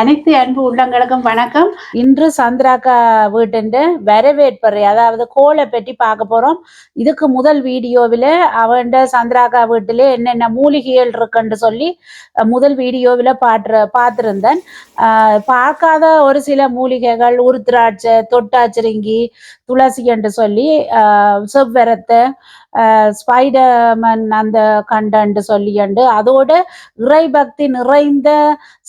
அனைத்து அன்பு உள்ளங்களுக்கும் வணக்கம். இன்று சந்திராக்கா வீட்டுண்டு வரவேற்பறை அதாவது கோலை பற்றி பார்க்க போறோம். இதுக்கு முதல் வீடியோவில் அவன்ட சந்திராக்கா வீட்டிலே என்னென்ன மூலிகைகள் இருக்குன்னு சொல்லி முதல் வீடியோவில் பாட்டு பார்த்துருந்தேன். பார்க்காத ஒரு சில மூலிகைகள் உருத்திராட்சை தொட்டாச்சிருங்கி துளசி என்று சொல்லி செவ்வரத்தை ஸ்பைடர்மன் அந்த கண்டன்று சொல்லியண்டு அதோட இறைபக்தி நிறைந்த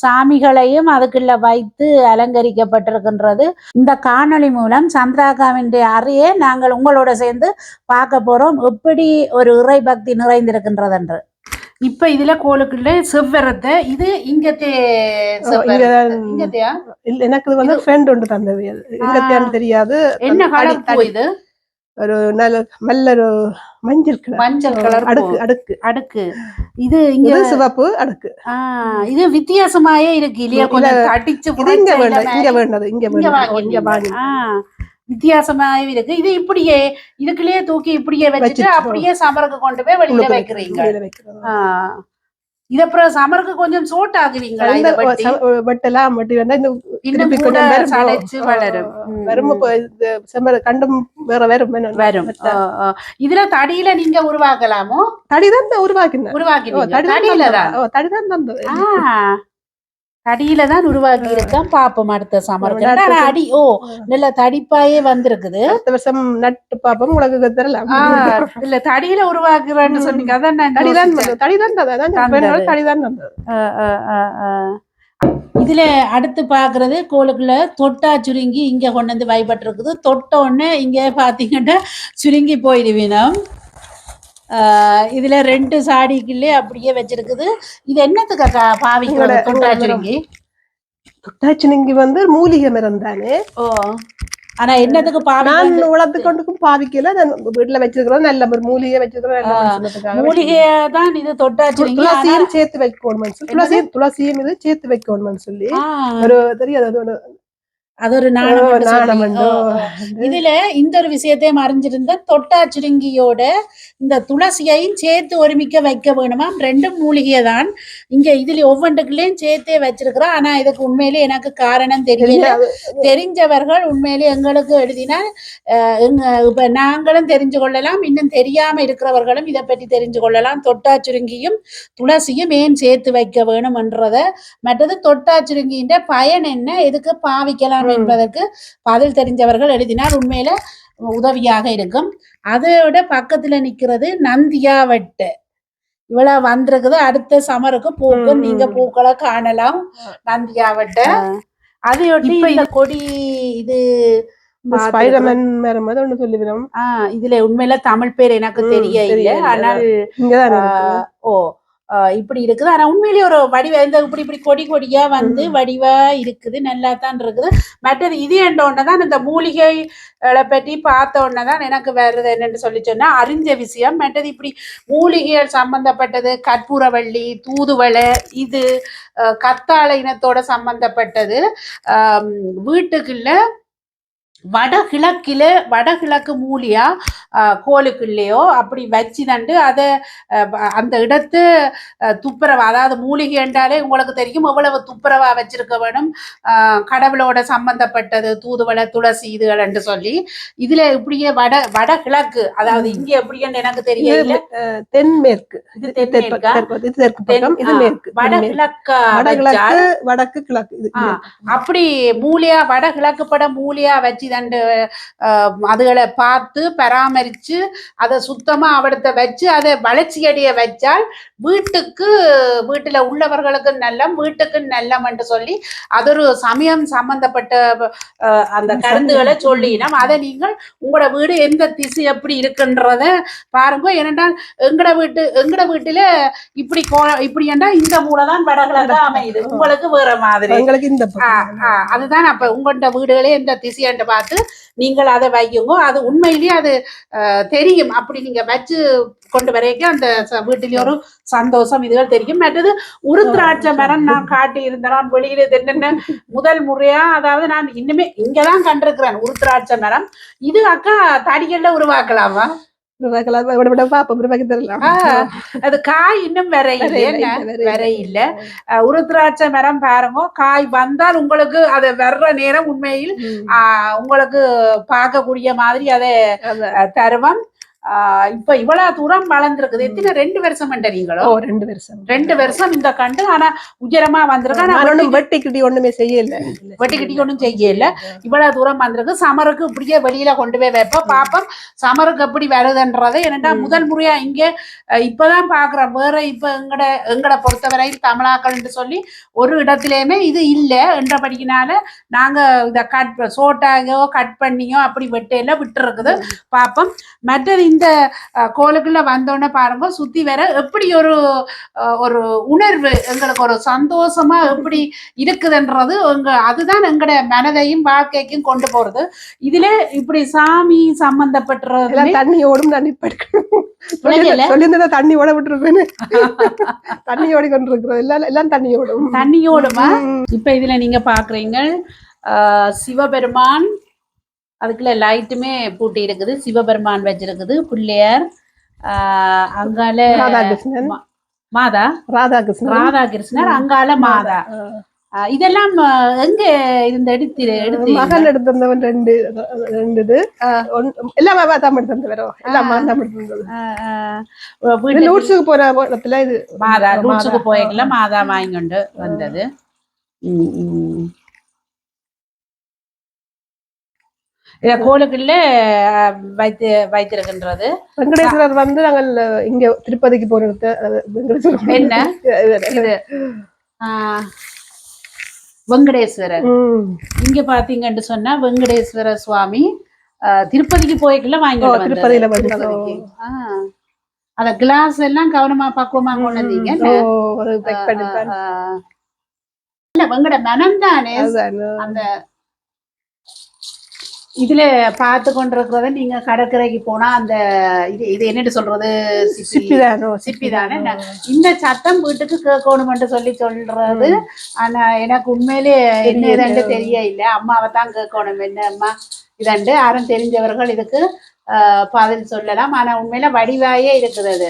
சாமிகளையும் அதுக்குள்ள வைத்து அலங்கரிக்கப்பட்டிருக்கின்றது. இந்த காணொளி மூலம் சந்திராகாவின் அறையை நாங்கள் உங்களோட சேர்ந்து பார்க்க போறோம். எப்படி ஒரு இறை பக்தி நிறைந்திருக்கின்றது என்று இப்ப இதுல கோலுக்குள்ள செவ்வரத்தை இது இங்கத்தே எனக்கு வந்து ஃப்ரெண்ட் ஒன்று தந்தது. அது எங்கத்தையான்னு தெரியாது. என்ன கலர் இது? ஒரு நல்ல நல்ல ஒரு மஞ்சள் கலர் மஞ்சள் கலர் அடுக்கு அடுக்கு. அடுக்கு. இது இங்க சிவப்பு அடுக்கு. இது வித்தியாசமாயே இருக்கு இல்லையா? இல்ல, கொஞ்சம் தடிச்சு இது இங்க வேண்டாம் இங்க. வேண்டது இங்க இங்க வித்தியாசமாவே இருக்கு. இது இப்படியே இதுக்குள்ளேயே தூக்கி இப்படியே வச்சுட்டு அப்படியே சமருக்கு கொண்டு போய் வெளியில வைக்கிறீங்க. இது அப்புறம் சமருக்கு கொஞ்சம் சோட் வெட்டி? வெட்டலாம் வெட்டி வேண்டாம் இந்த இன்னும் கூட வளரும். கண்டும் வேற வேணும். வரும். இதுல தடியில நீங்க உருவாக்கலாமோ தடிதான் தான் உருவாக்கினேன் ஓ, உருவாக்கினீங்க தடிதான். தான் தடியில தான் உருவாக்கி இருக்கேன் பாப்போம் அடுத்த ஆனா அடி ஓ நல்ல தடிப்பாயே வந்திருக்குது. அடுத்த வருஷம் நட்டு பாப்போம். உங்களுக்கு தரலாம். இல்ல தடியில உருவாக்குறேன்னு. சொன்னீங்க. அதான் தடிதான். தடிதான் தடிதான் தந்தது. இதுல அடுத்து பாக்குறது கோலுக்குள்ள தொட்டா சுருங்கி இங்க கொண்டு வந்து வைபட்டு இருக்குது தொட்ட உடனே இங்க பாத்தீங்கன்னா சுருங்கி போயிடுவினம் இதுல ரெண்டு சாடிக்குள்ளே அப்படியே வச்சிருக்குது. இது என்னத்துக்கு அக்கா பாவிக்கிறது உங்களோட- தொட்டா சுருங்கி வந்து மூலிகை மரம் தானே? ஓ. ஆனா என்னத்துக்கு நான் உளத்து கொண்டுக்கும் பாவிக்கல. நான் வீட்டுல வச்சிருக்கிறேன் நல்ல ஒரு மூலிகை வச்சிருக்கிறேன் நல்ல ஆ, மனுஷனுக்காக மூலிகைய தான் இது தொட்டா ஆனா- துளசியும் சேர்த்து வைக்கணும்னு சொல்லி. துளசி துளசியும் இது சேர்த்து வைக்கணும்னு சொல்லி. ஒரு தெரியாது. அது ஒரு அது ஒரு நாணம். இதுல இந்த ஒரு விஷயத்தையும் அறிஞ்சிருந்த தொட்டாச்சுருங்கியோட இந்த துளசியையும் சேர்த்து ஒருமிக்க வைக்க வேணுமாம். ரெண்டும் மூலிகை தான் இங்க இதுல ஒவ்வொன்றுக்குள்ளேயும் சேர்த்தே வச்சிருக்கிறோம். ஆனா இதுக்கு உண்மையிலே எனக்கு காரணம் தெரியல. தெரிஞ்சவர்கள் உண்மையிலே எங்களுக்கு எங்க- இப்ப நாங்களும் தெரிஞ்சு கொள்ளலாம் இன்னும் தெரியாம இருக்கிறவர்களும் இதை பற்றி தெரிஞ்சு கொள்ளலாம். தொட்டாச்சுருங்கியும் துளசியும் ஏன் சேர்த்து வைக்க வேணும் என்றத. மற்றது தொட்டாச்சுருங்கின்ற பயன் என்ன? எதுக்கு பாவிக்கலாம். என்பதற்கு பதில் தெரிஞ்சவர்கள் எழுதினால் உண்மையில உதவியாக இருக்கும். அதோட பக்கத்துல நிக்கிறது நந்தியாவட்டு. இவ்வளவு வந்திருக்குது அடுத்த சமருக்கு பூக்கும். நீங்க. பூக்களை காணலாம். நந்தியாவட்ட அதையொட்டி இந்த கொடி இது ஸ்பைடர்மேன் மாதிரி ஒண்ணு சொல்லிவிடும். இதுல உண்மையில தமிழ் பேர் எனக்கு தெரிய இல்ல. ஆனால் ஓ இப்படி இருக்குது. ஆனா உண்மையிலேயே ஒரு வடிவ இந்த இப்படி இப்படி கொடி கொடியா வந்து. வடிவா இருக்குது. நல்லா தான் இருக்குது. மற்றது இது என்ற தான் இந்த மூலிகைகளை பற்றி பார்த்த உடனே தான் எனக்கு வருது என்னன்னு சொல்லி சொன்னா அறிஞ்ச விஷயம். மற்றது இப்படி மூலிகைகள் சம்பந்தப்பட்டது கற்பூரவள்ளி தூதுவளை இது கத்தாழை இனத்தோட சம்பந்தப்பட்டது. வீட்டுக்குள்ள வடகிழக்கில வடகிழக்கு மூலியா கோலுக்குள்ளேயோ அப்படி வச்சு தண்டு அதை அந்த இடத்து துப்புரவா அதாவது மூலிகை என்றாலே உங்களுக்கு தெரியும் எவ்வளவு துப்புரவா வச்சிருக்க வேணும். கடவுளோட சம்பந்தப்பட்டது தூதுவளை துளசி இதுகள் என்று சொல்லி. இதுல இப்படியே வட வடகிழக்கு அதாவது. இங்க எப்படின்னு எனக்கு தெரியல தென்மேற்கு. வடக்கு கிழக்கு. அப்படி மூலியா வடகிழக்கு பட மூலியா வச்சு தண்டு அதுகளை பார்த்து பராமரிச்சு அதை சுத்தமா அவடத்தை வச்சு அதை வளர்ச்சி அடைய வச்சால் வீட்டுக்கு வீட்டுல உள்ளவர்களுக்கு நல்லம் வீட்டுக்கு நல்லம் என்று சொல்லி அது ஒரு சமயம் சம்பந்தப்பட்ட அந்த கருத்துக்களை சொல்லினோம் அதை நீங்கள் உங்களோட வீடு எந்த திசை எப்படி இருக்குன்றத பாருங்க. ஏனென்றால் எங்கட வீட்டு எங்கட வீட்டுல இப்படி கோ இப்படி என்றால் இந்த மூலை தான் வடகிழக்கு அமையுது. உங்களுக்கு வேற மாதிரி. எங்களுக்கு இந்த அதுதான் அப்ப உங்கள்ட்ட வீடுகளே எந்த திசையன்ட்டு பார்த்து நீங்கள் அதை வைக்குங்க அது உண்மையிலேயே அது தெரியும். அப்படி நீங்க வச்சு கொண்டு வரைக்கும் அந்த வீட்டிலேயே ஒரு சந்தோஷம் இதுகள் தெரியும். மற்றது உருத்திராட்ச மரம் நான் காட்டி இருந்தேன் வெளியில என்னென்ன முதல் முறையா அதாவது நான் இன்னுமே இங்கதான் கண்டிருக்கிறேன். உருத்திராட்ச மரம். இது அக்கா தடிகள்ல உருவாக்கலாமா? அது காய் இன்னும் வர இல்லை அஹ், உருத்திராட்ச மரம் பாருங்க. காய் வந்தால் உங்களுக்கு அது வர்ற நேரம் உண்மையில் உங்களுக்கு பார்க்கக்கூடிய மாதிரி அதை தருவம். இப்ப இவ்வளவு தூரம் வளர்ந்துருக்குது. எத்தனை ரெண்டு வருஷம் நீங்களோ? ரெண்டு வருஷம். ரெண்டு வருஷம் இந்த கண்டு. ஆனா உயரமா வந்திருக்கு. ஆனா ஒண்ணும் வெட்டி கிட்டி ஒண்ணுமே செய்யல. வெட்டி கிட்டி ஒன்றும் செய்யல. இவ்வளவு தூரம் வந்திருக்கு. சமருக்கு இப்படியே வெளியில கொண்டு போய் வைப்போம். பாப்போம். சமருக்கு எப்படி வருதுன்றது என்னடா ம். முதல் முறையா இங்க இப்பதான் பாக்குறோம். வேற இப்ப எங்கட எங்கட பொறுத்தவரையில் தமிழாக்கள்னு சொல்லி ஒரு இடத்துலயுமே இது இல்ல என்றபடிக்கினால நாங்க இத கட் சோட்டாயோ கட் பண்ணியோ அப்படி வெட்டையில விட்டு இருக்குது பாப்போம். மற்றது இந்த கோலுக்குள்ள வந்தோடனே பாருங்க சுத்தி வர எப்படி ஒரு ஒரு உணர்வு எங்களுக்கு ஒரு சந்தோஷமா எப்படி இருக்குதுன்றது எங்க அதுதான் எங்கட மனதையும் வாழ்க்கைக்கும் கொண்டு போறது. இதுல இப்படி சாமி சம்பந்தப்பட்டது எல்லாம் தண்ணி ஓடும் நான் இப்ப எடுக்கணும். விளையல? சொல்லியிருந்தா தண்ணி ஓட விட்டுருப்பேன்னு தண்ணி ஓடி கொண்டு இருக்கிறது எல்லாம் எல்லாம் தண்ணி ஓடும். தண்ணியோடுமா ம். இப்ப இதுல நீங்க பாக்குறீங்க சிவபெருமான் அதுக்குள்ள லைட்டுமே பூட்டி இருக்குது சிவபெருமான் வச்சிருக்குது. பிள்ளையார் அங்கால மாதா? ராதாகிருஷ்ணன். ராதாகிருஷ்ணர் அங்கால மாதா. இதெல்லாம் எங்க இருந்த எடுத்து எடுத்து மகன் எடுத்திருந்தவன் ரெண்டு ரெண்டு இது எல்லாம் தான் எடுத்து வரும் எல்லாம் தான் லூட்ஸுக்கு போற இடத்துல இது. மாதா ரூட்ஸுக்கு மாதா. போய்க்கல மாதா வாங்கிக்கொண்டு வந்தது ம், ம். இத கோலுக்குள்ள அஹ், வைத்து வைத்திருக்கின்றது வெங்கடேஸ்வரர் வந்து நாங்கள் இங்க திருப்பதிக்கு போற இடத்த அது வெங்கடேஸ்வரர் என்ன? வெங்கடேஸ்வரர். இங்க பாத்தீங்கன்னு சொன்னா வெங்கடேஸ்வர சுவாமி திருப்பதிக்கு வாங்கிட்டு வந்தது. திருப்பதியில. அத கிளாஸ் எல்லாம் கவனமா பக்குவமா கொண்டு வந்தீங்க ஓ, அது pack பண்ணிப்பேன். ஆஹ். இல்ல வெங்கட மனம் தானே. அந்த இதுல பார்த்து கொண்டிருக்கிறத நீங்க கடற்கரைக்கு போனா அந்த இது இது என்னட்டு சொல்றது? சிப்பி தானே இந்த சத்தம் வீட்டுக்கு கேட்கணும்னு சொல்லி சொல்றது. ஆனா எனக்கு உண்மையிலே என்ன. இதண்டு தெரிய இல்ல அம்மாவை தான் கேட்கணும். என்ன அம்மா? இதண்டு யாரும் தெரிஞ்சவர்கள் இதுக்கு பதில் சொல்லலாம். ஆனா உண்மையில வடிவாயே இருக்குது அது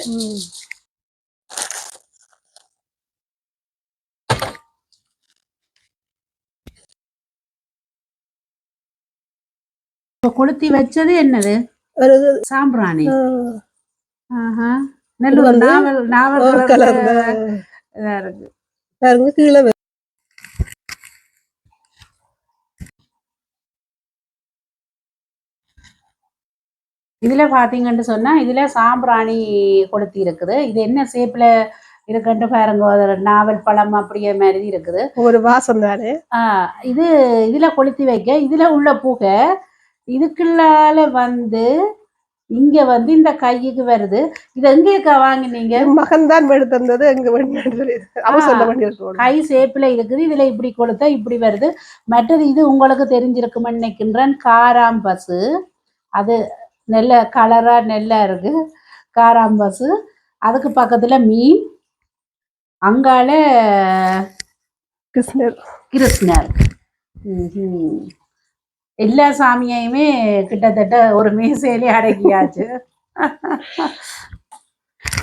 கொளுத்தி வச்சது என்னது? சாம்பிராணி. நாவல் நாவல் கலர்ல இருக்கு. பாருங்க கீழே இதுல பாத்தீங்கன்னு சொன்னா இதுல சாம்பிராணி கொளுத்தி இருக்குது. இது என்ன ஷேப்ல இருக்குன்ட்டு பாருங்க. நாவல் பழம் அப்படியே மாதிரி இருக்குது. ஒரு வாசம் தானே? ஆஹ் இது இதுல கொளுத்தி வைக்க இதுல உள்ள புகை இதுக்குள்ளால வந்து இங்க வந்து இந்த கையுக்கு வருது. இது எங்கேக்கா வாங்கினீங்க? மகன் தான் எடுத்து தந்தது. எங்க கை ஷேப்ல இருக்குது. இதுல இப்படி கொளுத்தா இப்படி வருது. மற்றது இது உங்களுக்கு தெரிஞ்சிருக்குமென்னு நினைக்கின்றேன். காராம்பசு அது நெல்ல கலரா நெல்லா இருக்கு. காராம்பசு அதுக்கு பக்கத்துல மீன். அங்கால கிருஷ்ணர். கிருஷ்ணர். ம்ஹும். எல்லா சாமியையுமே கிட்டத்தட்ட ஒரு மேசையிலே அடக்கியாச்சு.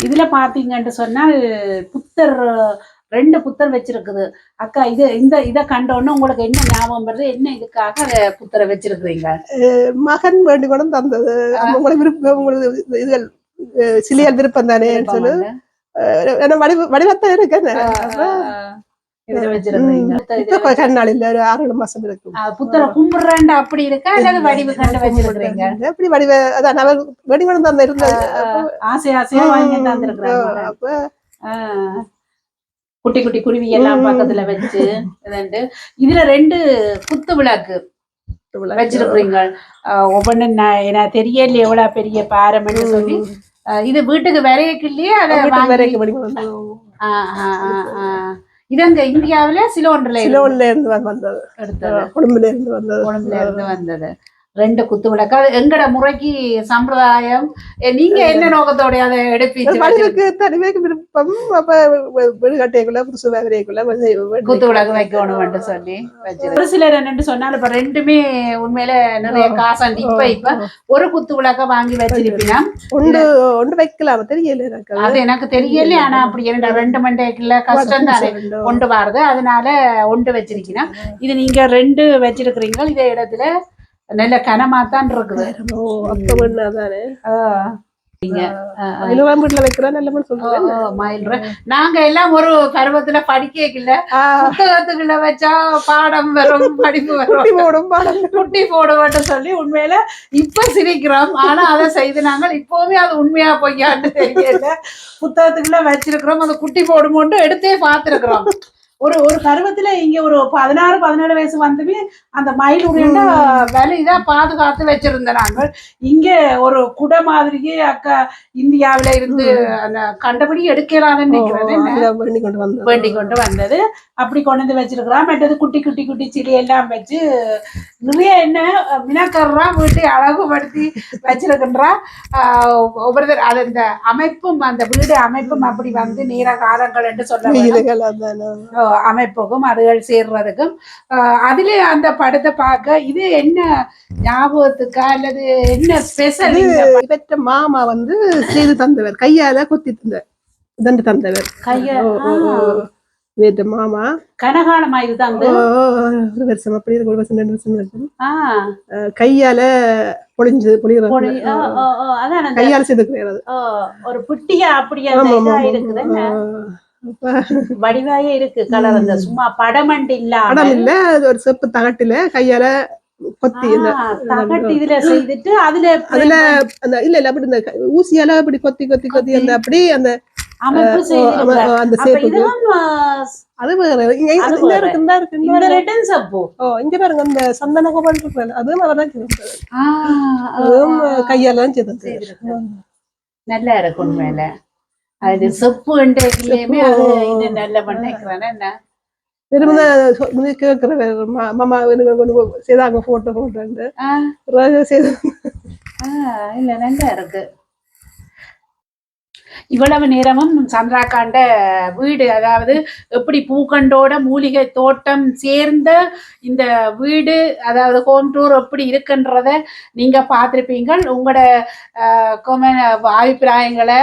இதுல பாத்தீங்கன்னு சொன்னால் புத்தர் ரெண்டு புத்தர் வச்சிருக்குது. அக்கா இது இந்த இதை கண்டோன்னு உங்களுக்கு என்ன ஞாபகம் வருது? என்ன இதுக்காக புத்தரை வச்சிருக்கிறீங்க? மகன் வேண்டி கூட தந்தது உங்களை விருப்பம் உங்களுக்கு அஹ், சிலியல் விருப்பம் தானே? சொல்லு வடிவ வடிவத்தான் இருக்கு கொஞ்ச நாள் இல்ல ஒரு ஆறு மாசம் இருக்கும் புத்தரை கும்பிடுறேன்டா அப்படி இருக்கா? அல்லது வடிவு கண்டு வச்சிருக்கிறீங்க? எப்படி வடிவ அதான் அவர் வெடிகுடம் தந்த இருந்தது. ஆசை ஆசையா வாங்கி தந்துருக்குறாங்க அப்ப குட்டி குட்டி குருவி எல்லாம் பக்கத்துல வச்சு இதுல ரெண்டு குத்து விளக்கு வச்சிருக்கிறீங்க. ஒவ்வொன்னு நான் தெரியல எவ்வளவு பெரிய பாரம்னு சொல்லி. இது வீட்டுக்கு விரையக்கு இல்லையே? அதை வரைக்கும் இது அங்க இந்தியாவுல சிலோன்ல சிலோன்ல இருந்து வந்து- வந்தது. கொழும்புல இருந்து வந்தது. கொழும்புல இருந்து வந்தது. ரெண்டு குத்து விளக்கு. அது எங்கட முறைக்கு சம்பிரதாயம்? நீங்க என்ன நோக்கத்தோட அதை எடுப்பீங்க தனிமைக்கு விருப்பம் அப்ப வீடு கட்டைக்குள்ள புதுசு வேலைக்குள்ள குத்து விளக்கு வைக்கணும் சொல்லி ஒரு சிலர் என்னன்னு சொன்னாலும் இப்ப ரெண்டுமே உண்மையில நிறைய காசாண்டி இப்ப இப்ப ஒரு குத்து விளக்க வாங்கி வச்சிருப்பீங்க ஒன்று ஒன்று வைக்கலாம்? தெரியல எனக்கு அது. எனக்கு தெரியல ஆனா அப்படி இரண்டு ரெண்டு மண்டைக்குள்ள கஷ்டம் தானே? கொண்டு வரது அதனால ஒன்று வச்சிருக்கீங்க இது நீங்க ரெண்டு வச்சிருக்கிறீங்க இதே இடத்துல நல்ல கனமா தான் இருக்குது ஓ அப்ப வேணாதானே. நீங்க எல்லாம் ஒரு பருவத்துல படிக்கல புத்தகத்துக்குள்ள வச்சா பாடம் வரும் படிப்பு வரும். குட்டி போடும் பாடம் குட்டி போட வேண்டும் சொல்லி உண்மையில இப்ப சிரிக்கிறோம். ஆனா அதை செய்து நாங்கள் இப்போவே அது உண்மையா பொய்யான்னு தெரியல. புத்தகத்துக்குள்ள வச்சிருக்கிறோம். அந்த குட்டி போடுமோட்டு எடுத்தே பார்த்திருக்கிறோம். ஒரு ஒரு பருவத்துல இங்க ஒரு பதினாறு பதினேழு வயசு வந்துமே அந்த மயில் உருண்டை விலைதா பாதுகாத்து வச்சிருந்த நாங்கள் இங்க ஒரு குடை மாதிரியே அக்கா இந்தியாவில இருந்து அந்த கண்டபடி எடுக்கலாம்னு நினைக்கிறேன். வேண்டி கொண்டு வந்தது. அப்படி கொண்டு வந்து வச்சிருக்கிறா மற்றது குட்டி குட்டி குட்டி சிலி எல்லாம் வச்சு நிறைய என்ன மினக்கர்றா வீட்டை அழகுபடுத்தி வச்சிருக்கின்றா. ஒவ்வொருத்தர் அது அந்த அமைப்பும் அந்த வீடு அமைப்பும் அப்படி வந்து நீர காலங்கள் என்று சொல்ல அமைப்புக்கும் அதுகள் சேர்றதுக்கும் ஆஹ் அதிலே அந்த படத்தை பார்க்க இது என்ன ஞாபகத்துக்கா அல்லது என்ன ஸ்பெஷல் பெற்ற மாமா வந்து செய்து தந்தவர் கையால கொத்தி தந்த தண்டு தந்தவர். வேற்ற மாமா. கனகாலமா ஒரு வருஷம் அப்படி ஒரு வருஷம் ரெண்டு வருஷம் அஹ் கையால பொழிஞ்சு பொழிகிறது கையால ஓ, ஒரு புட்டியா அப்படி வடிவாயே இருக்கு கலர் அந்த சும்மா படமண்டு இல்லாம படம் இல்ல ஒரு செப்பு தகட்டுல கையால கொத்தி தகட்டு இதுல செய்துட்டு அதுல அதுல அந்த இல்ல இல்ல அப்படி இந்த ஊசியால அப்படி கொத்தி கொத்தி கொத்தி அந்த அப்படி அந்த. அந்த அது வேற இங்க. இருக்கு இந்த ஓ இங்க பாருங்க சந்தன கோபால் இருக்கு அதுவும் அவர் தான் அதுவும் கையால தான். நல்லா இருக்கும் உண்மையில அது செப்பு இன்றைக்குலயுமே அது இன்னும் நல்ல பண்ணிக்கிறேன் என்ன? திரும்ப முந்தைய கேட்கிற மாமா எனக்கு செய்தாங்க போட்டோ ஆ, இல்ல நல்லா இருக்கு. இவ்வளவு நேரமும் சந்திராக்காண்ட வீடு அதாவது எப்படி பூக்கண்டோட மூலிகை தோட்டம் சேர்ந்த இந்த வீடு அதாவது ஹோம் டூர் எப்படி இருக்குன்றத நீங்கள் பார்த்துருப்பீங்கள் உங்களோட கொமெண்ட் அபிப்பிராயங்களை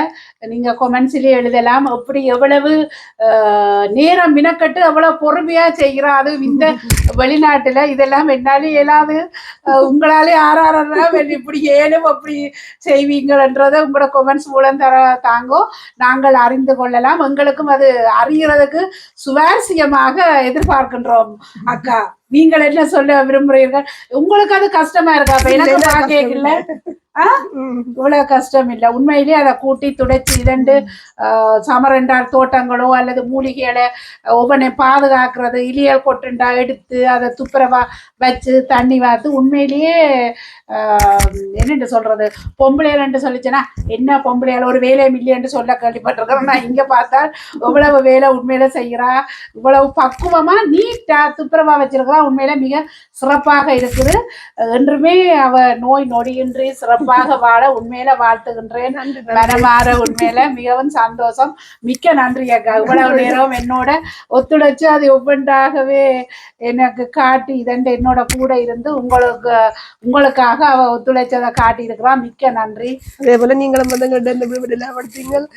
நீங்கள் கொமெண்ட்ஸ்லேயே எழுதலாம். எப்படி எவ்வளவு நேரம் மினக்கட்டு அவ்வளோ பொறுமையாக செய்கிறோம் அது இந்த வெளிநாட்டில். இதெல்லாம் என்னாலே இயலாது. உங்களாலே ஆறாறா இப்படி ஏனும் அப்படி செய்வீங்கன்றத உங்களோட கொமெண்ட்ஸ் மூலம் தர தாங்கோ. நாங்கள் அறிந்து கொள்ளலாம். எங்களுக்கும் அது அறிகிறதுக்கு சுவாரஸ்யமாக எதிர்பார்க்கின்றோம் அக்கா. நீங்கள் என்ன சொல்ல விரும்புறீர்கள் உங்களுக்கு அது கஷ்டமா இருக்கா? அப்ப எனக்கு பாக்கல இவ்வளவு கஷ்டம் இல்ல உண்மையிலேயே அதை கூட்டி துடைச்சி இதண்டு ஆஹ், சமரண்டார் தோட்டங்களோ அல்லது மூலிகைகளை ஒவ்வொன்றை பாதுகாக்கிறது இலியல் கொட்டுண்டா எடுத்து அதை துப்புரவா வச்சு தண்ணி வாத்து உண்மையிலேயே என்னென்று சொல்றது? பொம்பளையல்னு சொல்லிச்சுன்னா என்ன பொம்பளையால் ஒரு வேலை இல்லையென்று சொல்ல கேள்விப்பட்டிருக்கிறேன் நான் இங்க பார்த்தால் இவ்வளவு வேலை உண்மையில செய்கிறா. இவ்வளவு பக்குவமா நீட்டா துப்புரவா வச்சிருக்கிறா. உண்மையில மிக சிறப்பாக இருக்குது. என்றுமே அவ நோய் நொடியின்றி சிறப்பாக வாழ உண்மையில வாழ்த்துகின்றேன். மனமாற உண்மையில மிகவும் சந்தோஷம். மிக்க நன்றி அக்கா. இவ்வளவு நேரம் என்னோட ஒத்துழைச்சு அது ஒவ்வொன்றாகவே எனக்கு காட்டி இதண்டு என்னோட கூட இருந்து உங்களுக்கு உங்களுக்காக அவ ஒத்துழைச்சதை காட்டி இருக்கிறான் மிக்க நன்றி. அதே போல நீங்களும் வந்து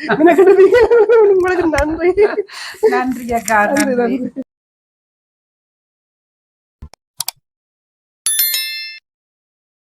உங்களுக்கு நன்றி. நன்றி அக்கா. நன்றி.